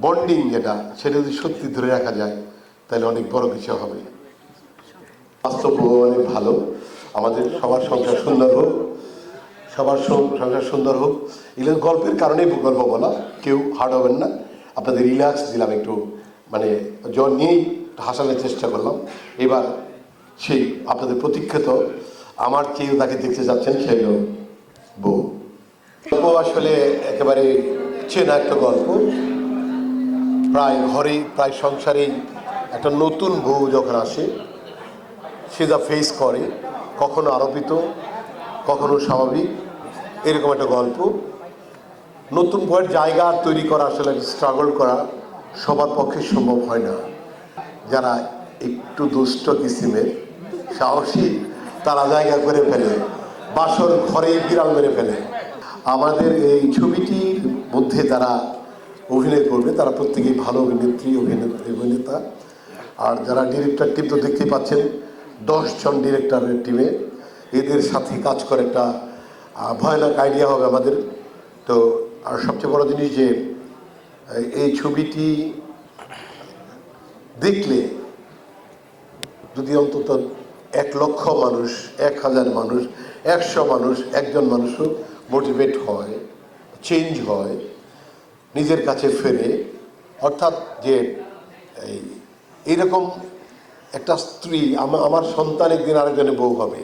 Bonding যেটা, সেটা যদি সত্যি ধরে রাখা যায়, তাহলে অনেক বড় কিছু হবে। বাস্তব অনেক ভালো। আমাদের সবার সংসার সুন্দর হোক, সবার সংসার সুন্দর হোক। এগুলো গল্পের কারণেই গল্প বলা। কেউ হার্ড হবেন না। আপনাদের রিল্যাক্স দিলাম একটু মানে জ্বর নিয়েই হাসানোর চেষ্টা করলাম। এবার সেই আপনাদের প্রতীক্ষিত, আমার কেউ তাকে দেখতে যাচ্ছেন সেই বউ। গল্প আসলে একেবারে চেনা একটা গল্প। প্রায় ঘরেই প্রায় সংসারেই একটা নতুন বউ যখন আসে, সে যা ফেস করে, কখনো আরোপিত, কখনো স্বাভাবিক, এরকম একটা গল্প। নতুন বইয়ের জায়গা তৈরি করা আসলে স্ট্রাগল করা সবার পক্ষে সম্ভব হয় না। যারা একটু দুষ্ট কিসিমের, সাহসী, তারা জায়গা করে ফেলে, বাসর ঘরে বিড়াল মেরে ফেলে। আমাদের এই ছবিটির মধ্যে যারা অভিনয় করবে, তারা প্রত্যেকেই ভালো অভিনেত্রী, অভিনেতা আর যারা ডিরেক্টর টিম তো দেখতেই পাচ্ছেন, দশজন ডিরেক্টরের টিমে এদের সাথে কাজ করে একটা ভয়ানক আইডিয়া হবে আমাদের। তো, আর সবচেয়ে বড় জিনিস যে, এই ছবিটি দেখলে যদি অন্তত এক লক্ষ মানুষ, এক হাজার মানুষ, একশো মানুষ, একজন মানুষও মোটিভেট হয় চেঞ্জ হয়। নিজের কাছে ফেরে, অর্থাৎ যে এই এইরকম একটা স্ত্রী, আমা- আমার সন্তান একদিন আরেকজনে বউ হবে।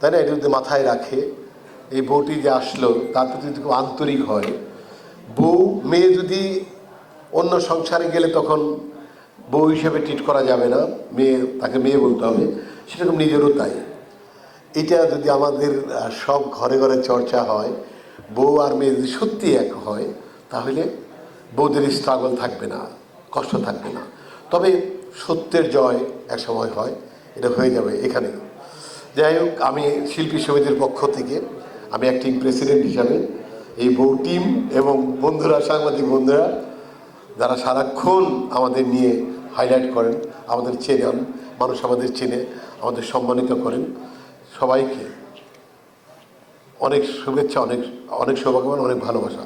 তাই না? এটা যদি মাথায় রাখে, এই বউটি যে আসলো, তার প্রতি যদি খুব আন্তরিক হয়। বউ, মেয়ে যদি অন্য সংসারে গেলে তখন বউ হিসেবে ট্রিট করা যাবে না। মেয়ে, তাকে মেয়ে বলতে হবে। সেরকম নিজেরও তাই। এটা যদি আমাদের সব ঘরে ঘরে চর্চা হয়, বউ আর মেয়ে যদি সত্যি এক হয় তাহলে বৌদের স্ট্রাগল থাকবে না, কষ্ট থাকবে না। তবে সত্যের জয় এক সময় হয়, এটা হয়ে যাবে এখানে যাই হোক, আমি শিল্পী সমিতির পক্ষ থেকে আমি অ্যাক্টিং প্রেসিডেন্ট হিসাবে এই বউ টিম এবং বন্ধুরা, সাংবাদিক বন্ধুরা, যারা সারাক্ষণ আমাদের নিয়ে হাইলাইট করেন, আমাদের চেনেন মানুষ আমাদের চেনে, আমাদের সম্মানিত করেন, সবাইকে অনেক শুভেচ্ছা, অনেক অনেক সৌভাগ্যবান, অনেক ভালোবাসা।